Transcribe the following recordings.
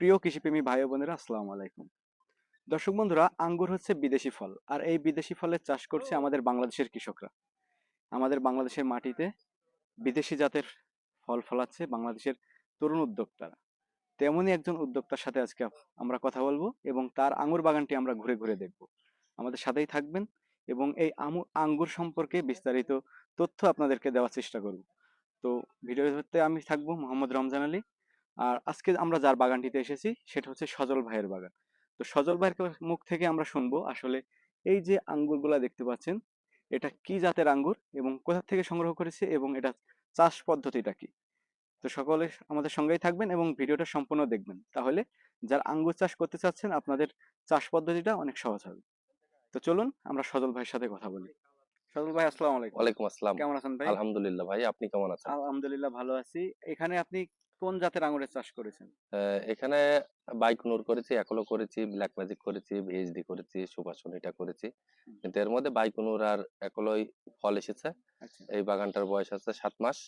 প্রিয় কৃষিপ্রেমী ভাই বোনেরা, আসসালামু আলাইকুম। দর্শক বন্ধুরা, আঙ্গুর হচ্ছে বিদেশি ফল, আর এই বিদেশি ফলের চাষ করছে আমাদের বাংলাদেশের কৃষকরা। আমাদের বাংলাদেশের মাটিতে বিদেশি জাতের ফল ফলাচ্ছে বাংলাদেশের তরুণ উদ্যোক্তারা। তেমনই একজন উদ্যোক্তার সাথে আজকে আমরা কথা বলব এবং তার আঙ্গুর বাগানটি আমরা ঘুরে ঘুরে দেখব। আমাদের সাথেই থাকবেন এবং এই আঙ্গুর সম্পর্কে বিস্তারিত তথ্য আপনাদেরকে দেওয়ার চেষ্টা করব। তো ভিডিওতে আমি থাকব মোহাম্মদ রমজান আলী। আর আজকে আমরা যার বাগানটিতে এসেছি সেটা হচ্ছে সজল ভাইয়ের বাগান। তো সজল ভাইয়ের মুখ থেকে আমরা শুনব আসলে এই যে আঙ্গুরগুলা দেখতে পাচ্ছেন এটা কি জাতের আঙ্গুর এবং কোথা থেকে সংগ্রহ করেছে এবং এটা চাষ পদ্ধতিটা কি? তো সকলে আমাদের সঙ্গেই থাকবেন এবং ভিডিওটা সম্পূর্ণ দেখবেন। তাহলে যারা আঙ্গুর চাষ করতে চাচ্ছেন আপনাদের চাষ পদ্ধতিটা অনেক সহজ হবে। তো চলুন আমরা সজল ভাইয়ের সাথে কথা বলি। সজল ভাই আসসালামু আলাইকুম। ওয়ালাইকুম আসসালাম। কেমন আছেন ভাই? আলহামদুলিল্লাহ ভাই আপনি কেমন আছেন? আলহামদুলিল্লাহ ভালো আছি। এখানে আপনি কোন জাতের আঙ্গুরের চাষ করেছেন? এখানে বাইকুনুর করেছি একলো করেছি ব্ল্যাক ম্যাজিক করেছি ভিএইচডি করেছি সুপারসোনিটা করেছি। কিন্তু এর মধ্যে বাইকুনুর আর একলোই ফল এসেছে। আচ্ছা। এই বাগানটার বয়স আছে সাত মাস।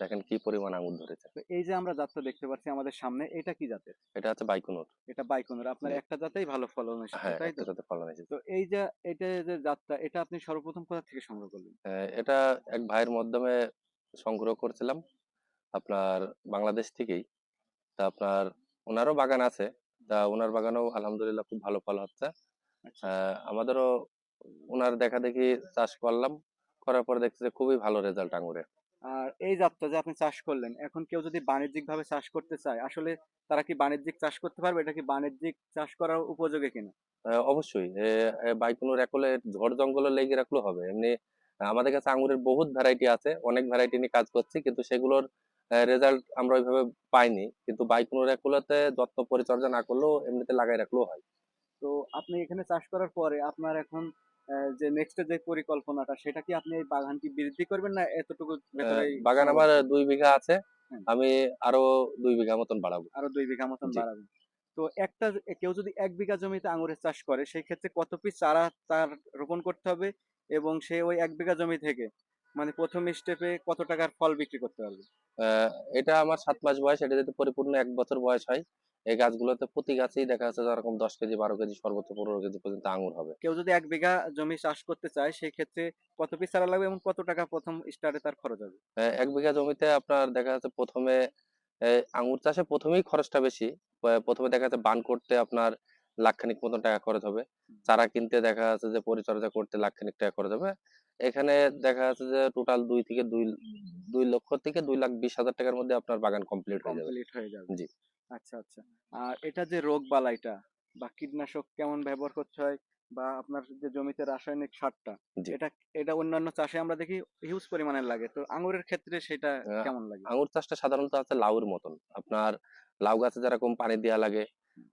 দেখেন কি পরিমাণ আঙুর ধরেছে। এই যে আমরা জাতটা দেখতে পাচ্ছি আমাদের সামনে এটা কি জাতের? এটা হচ্ছে বাইকুনুর এটা বাইকনের আপনার একটা জাতেই ভালো ফলন এসেছে হ্যাঁ তাই তো? সাথে ফলন এসেছে। তো এই যে এটা যে জাতটা এটা আপনি সর্বপ্রথম কোথা থেকে সংগ্রহ করলেন? এটা এক ভাইয়ের মাধ্যমে সংগ্রহ করছিলাম। আপনার বাংলাদেশ থেকেই। তা আপনার ওনারও বাগান আছে। তা ওনার বাগানেও আলহামদুলিল্লাহ খুব ভালো ফল হচ্ছে। আচ্ছা। আমাদেরও ওনার দেখা দেখি চাষ করলাম। করার পর দেখছি যে খুবই ভালো রেজাল্ট আঙুরে আর এই জাতটা যে আপনি চাষ করলেন এখন কেউ যদি বাণিজ্যিক ভাবে চাষ করতে চায় আসলে তারা কি বাণিজ্যিক চাষ করতে পারবে? এটা কি বাণিজ্যিক চাষ করার উপযোগী কিনা? অবশ্যই। বাইকুনুর একলে ঝড় জঙ্গলে লেগে রাখলেও হবে। এমনি আমাদের কাছে আঙুরের বহুত ভ্যারাইটি আছে। অনেক ভ্যারাইটি নিয়ে কাজ করছি কিন্তু সেগুলোর রেজাল্ট আমরা ওইভাবে পাইনি। কিন্তু বাইকুনুর একলাতে যত্ন পরিচর্যা না করলেও এমনিতে লাগাই রাখলেও হয়। তো আপনি এখানে চাষ করার পরে আপনার এখন যে নেক্সট যে পরিকল্পনাটা সেটা কি আপনি এই বাগানটি বৃদ্ধি করবেন না এতটুকু বাগান আমার দুই বিঘা আছে। আমি আরও দুই বিঘা মতন বাড়াবো। আরও দুই বিঘা মতন জি। বাড়াবেন। তো একটা কেউ যদি এক বিঘা জমিতে আঙুরের চাষ করে সেই ক্ষেত্রে কত পিস চারা তার রোপণ করতে হবে এবং সে ওই এক বিঘা জমি থেকে মানে প্রথম স্টেপে কত টাকার ফল বিক্রি করতে পারবে? এটা আমার সাত মাস বয়স এটা যদি পরিপূর্ণ এক বছর বয়স হয় এই গাছগুলোতে প্রতি গাছেই দেখা যাচ্ছে যেরকম দশ কেজি বারো কেজি সর্বোচ্চ পনেরো কেজি পর্যন্ত আঙুর হবে। কেউ যদি এক বিঘা জমি চাষ করতে চায় সেই ক্ষেত্রে কত পিস চারা লাগবে এবং কত টাকা প্রথম স্টার্টে তার খরচ হবে? এক বিঘা জমিতে আপনার দেখা যাচ্ছে প্রথমে আঙুর চাষে প্রথমেই খরচটা বেশি। প্রথমে দেখা যাচ্ছে বান করতে আপনার লাখখানিক মতন টাকা খরচ হবে। চারা কিনতে দেখা যাচ্ছে যে পরিচর্যা করতে লাখখানিক টাকা খরচ হবে। এখানে দেখা যাচ্ছে যে টোটাল দুই থেকে দুই দুই লক্ষ থেকে দুই লাখ বিশ হাজার টাকার মধ্যে আপনার বাগান কমপ্লিট হয়ে যাবে। জি। আচ্ছা আচ্ছা। আর এটা যে রোগ বালাইটা বা কীটনাশক কেমন ব্যবহার করতে হয় বা আপনার যে জমিতে রাসায়নিক সারটা। এটা এটা অন্যান্য চাষে আমরা দেখি হিউজ পরিমাণের লাগে। তো আঙুরের ক্ষেত্রে সেটা কেমন লাগে? আঙুর চাষটা সাধারণত আছে লাউর মতন। আপনার লাউ গাছে যেরকম পানি দেওয়া লাগে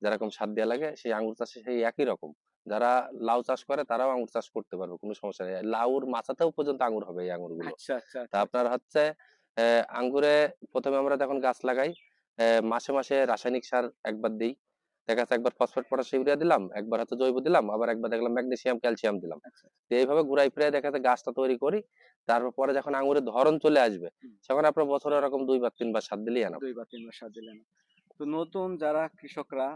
যেরকম সার দেওয়া লাগে সেই আঙুর চাষে সেই একই রকম। যারা লাউ চাষ করে তারাও আঙুর চাষ করতে পারবে কোনো সমস্যা নেই। লাউর মাচাতেও পর্যন্ত আঙুর হবে এই আঙুরগুলো আচ্ছা আচ্ছা তা আপনার হচ্ছে আঙ্গুরে প্রথমে আমরা যখন গাছ লাগাই মাসে মাসে রাসায়নিক সার একবার দিই। দেখা যাচ্ছে একবার ফসফেট পটাশ ইউরিয়া দিলাম একবার হচ্ছে জৈব দিলাম আবার একবার দেখলাম ম্যাগনেসিয়াম ক্যালসিয়াম দিলাম। আচ্ছা। এইভাবে ঘুরাই ফিরাই দেখা যাচ্ছে গাছটা তৈরি করি তারপর পরে যখন আঙুরের ধরন চলে আসবে। তখন আপনার বছরে এরকম দুইবার তিনবার সার দিলেই আনা দুই বা তিনবার সার দিলেন তো নতুন যারা কৃষকরা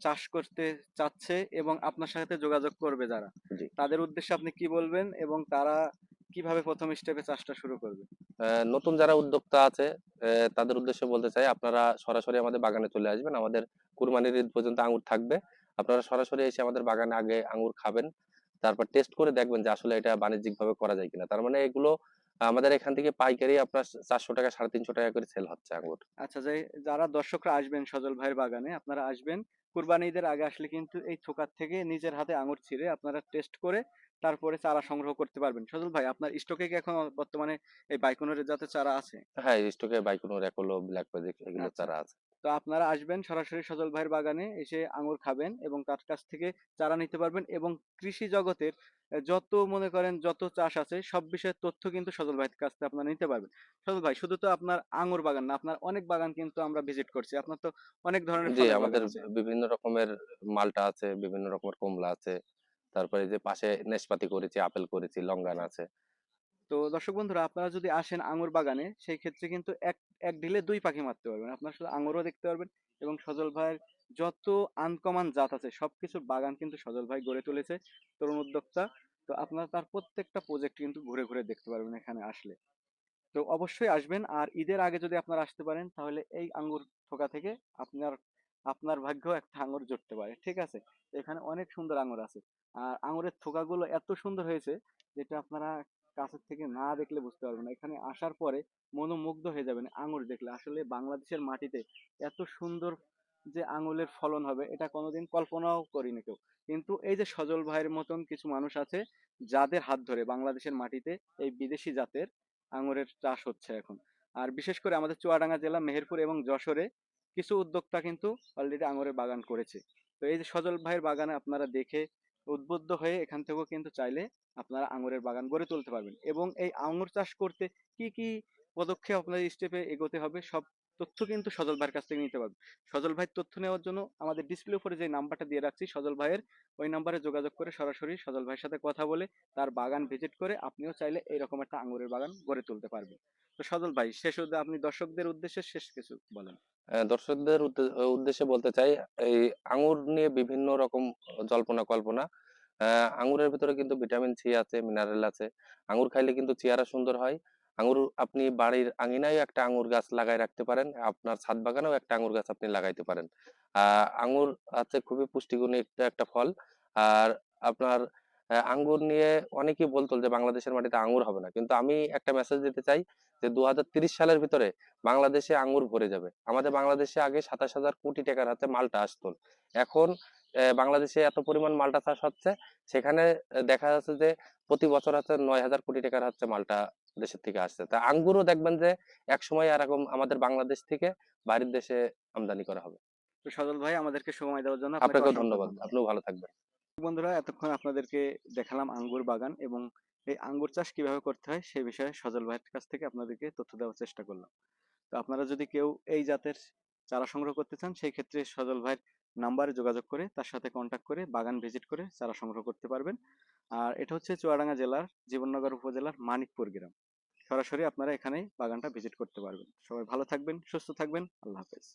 চাষ করতে চাচ্ছে এবং আপনার সাথে যোগাযোগ করবে যারা তাদের উদ্দেশ্যে আপনি কি বলবেন এবং তারা কীভাবে প্রথম স্টেপে চাষটা শুরু করবে? নতুন যারা উদ্যোক্তা আছে তাদের উদ্দেশ্যে বলতে চাই আপনারা সরাসরি আমাদের বাগানে চলে আসবেন। আমাদের কুরবানির ঈদ পর্যন্ত আঙুর থাকবে। আপনারা সরাসরি এসে আমাদের বাগানে আগে আঙুর খাবেন তারপর টেস্ট করে দেখবেন যে আসলে এটা বাণিজ্যিক ভাবে করা যায় কিনা। তার মানে এগুলো আমাদের এখান থেকে পাইকারি আপনার চারশো টাকা সাড়ে তিনশো টাকা করে সেল হচ্ছে আঙ্গুর। আচ্ছা যে যারা দর্শকরা আসবেন সজল ভাইয়ের বাগানে আপনারা আসবেন। কুরবানি ঈদের আগে আসলে কিন্তু এই থোকার থেকে নিজের হাতে আঙুর ছিঁড়ে আপনারা টেস্ট করে তারপরে চারা সংগ্রহ করতে পারবেন। সজল ভাই আপনার স্টকে কি এখন বর্তমানে এই বাইকুনোর জাতের চারা আছে? হ্যাঁ স্টকে বাইকুনোর একলো ব্ল্যাক ম্যাজিক এগুলো আচ্ছা। চারা আছে। তো আপনারা আসবেন সরাসরি সজল ভাইয়ের বাগানে এসে আঙুর খাবেন এবং তার কাছ থেকে চারা নিতে পারবেন এবং কৃষি জগতের যত মনে করেন যত চাষ আছে সব বিষয়ের তথ্য কিন্তু সজল ভাইয়ের কাছ থেকে আপনারা নিতে পারবেন। সজল ভাই শুধু তো আপনার আঙুর বাগান না আপনার অনেক বাগান কিন্তু আমরা ভিজিট করছি। আপনার তো অনেক ধরনের জি আমাদের বিভিন্ন রকমের মালটা আছে বিভিন্ন রকমের কমলা আছে তারপরে যে পাশে নেশপাতি করেছি আপেল করেছি লঙ্গান আছে। তো দর্শক বন্ধুরা, আপনারা যদি আসেন আঙুর বাগানে, সেই ক্ষেত্রে কিন্তু এক এক ঢিলে দুই পাখি মারতে পারবেন। আপনারা শুধু আঙুরও দেখতে পারবেন এবং সজল ভাইয়ের যত আনকমন জাত আছে, সবকিছুর বাগান কিন্তু সজল ভাই গড়ে তুলেছে তরুণ উদ্যোক্তা। তো আপনারা তার প্রত্যেকটা প্রজেক্ট কিন্তু ঘুরে ঘুরে দেখতে পারবেন এখানে আসলে। তো অবশ্যই আসবেন আর ঈদের আগে যদি আপনারা আসতে পারেন, তাহলে এই আঙ্গুর থোকা থেকে আপনার আপনার ভাগ্য একটা আঙ্গুর জুটতে পারে, ঠিক আছে? এখানে অনেক সুন্দর আঙ্গুর আছে। আর আঙুরের থোকাগুলো এত সুন্দর হয়েছে, যেটা আপনারা কাছের থেকে না দেখলে বুঝতে পারবেন এখানে আসার পরে মনোমুগ্ধ হয়ে যাবেন আঙ্গুর দেখলে। আসলে বাংলাদেশের মাটিতে এত সুন্দর যে আঙুলের ফলন হবে, এটা কোনোদিন কল্পনাও করিনি কেউ। কিন্তু এই যে সজল ভাইয়ের মতন কিছু মানুষ আছে, যাদের হাত ধরে বাংলাদেশের মাটিতে এই বিদেশি জাতের আঙুরের চাষ হচ্ছে এখন। আর বিশেষ করে আমাদের চুয়াডাঙ্গা জেলা, মেহেরপুর এবং যশোরে কিছু উদ্যোক্তা কিন্তু অলরেডি আঙুরের বাগান করেছে। তো এই যে সজল ভাইয়ের বাগানে আপনারা দেখে উদ্বুদ্ধ হয়ে এখান থেকেও কিন্তু চাইলে আপনারা আঙুরের বাগান গড়ে তুলতে পারবেন। এবং এই আঙুর চাষ করতে কি কি পদক্ষেপ আপনার স্টেপে এগোতে হবে সব তথ্য কিন্তু সজল ভাইয়ের কাছ থেকে নিতে পারবে। সজল ভাইয়ের তথ্য নেওয়ার জন্য আমাদের ডিসপ্লে উপরে যে নাম্বারটা দিয়ে রাখছি সজল ভাইয়ের ওই নাম্বারে যোগাযোগ করে সরাসরি সজল ভাইয়ের সাথে কথা বলে তার বাগান ভিজিট করে আপনিও চাইলে এইরকম একটা আঙুরের বাগান গড়ে তুলতে পারবেন। তো সজল ভাই শেষ আপনি দর্শকদের উদ্দেশ্যে শেষ কিছু বলেন। দর্শকদের উদ্দেশ্যে বলতে চাই এই আঙুর নিয়ে বিভিন্ন রকম জল্পনা কল্পনা। আহ, আঙ্গুরের ভিতরে কিন্তু ভিটামিন সি আছে মিনারেল আছে। আঙুর খাইলে কিন্তু চেহারা সুন্দর হয়। আঙ্গুর আপনি বাড়ির আঙিনায় একটা আঙুর গাছ লাগাই রাখতে পারেন। আপনার ছাদ বাগানেও একটা আঙ্গুর গাছ আপনি লাগাইতে পারেন। আহ আঙ্গুর আছে খুবই পুষ্টিগুণী একটা একটা ফল। আর আপনার আঙ্গুর নিয়ে অনেকেই বলতো যে বাংলাদেশের মাটিতে আঙ্গুর হবে না। কিন্তু আমি একটা মেসেজ দিতে চাই যে দু সালের ভিতরে বাংলাদেশে আঙ্গুর ভরে যাবে। আমাদের বাংলাদেশে আগে সাতাশ হাজার কোটি টাকার হাতে মালটা আসতো। এখন বাংলাদেশে এত পরিমাণ মালটা চাষ হচ্ছে। সেখানে দেখা যাচ্ছে যে প্রতি বছর হচ্ছে নয় হাজার কোটি টাকার হচ্ছে মালটা দেশের থেকে আসছে। তা আঙ্গুরও দেখবেন যে এক সময় এরকম আমাদের বাংলাদেশ থেকে বাইরের দেশে আমদানি করা হবে। তো সজল ভাই আমাদেরকে সময় দেওয়ার জন্য আপনাকে ধন্যবাদ। আপনিও ভালো থাকবেন। বন্ধুরা এতক্ষণ আপনাদেরকে দেখালাম আঙ্গুর বাগান এবং এই আঙ্গুর চাষ কীভাবে করতে হয় সে বিষয়ে সজল ভাইয়ের কাছ থেকে আপনাদেরকে তথ্য দেওয়ার চেষ্টা করলাম। তো আপনারা যদি কেউ এই জাতের চারা সংগ্রহ করতে চান সেই ক্ষেত্রে সজল ভাইয়ের নাম্বারে যোগাযোগ করে, তার সাথে কন্ট্যাক্ট করে, বাগান ভিজিট করে চারা সংগ্রহ করতে পারবেন। আর এটা হচ্ছে চুয়াডাঙ্গা জেলার জীবননগর উপজেলার মানিকপুর গ্রাম। সরাসরি আপনারা এখানেই বাগানটা ভিজিট করতে পারবেন। সবাই ভালো থাকবেন, সুস্থ থাকবেন। আল্লাহ হাফেজ।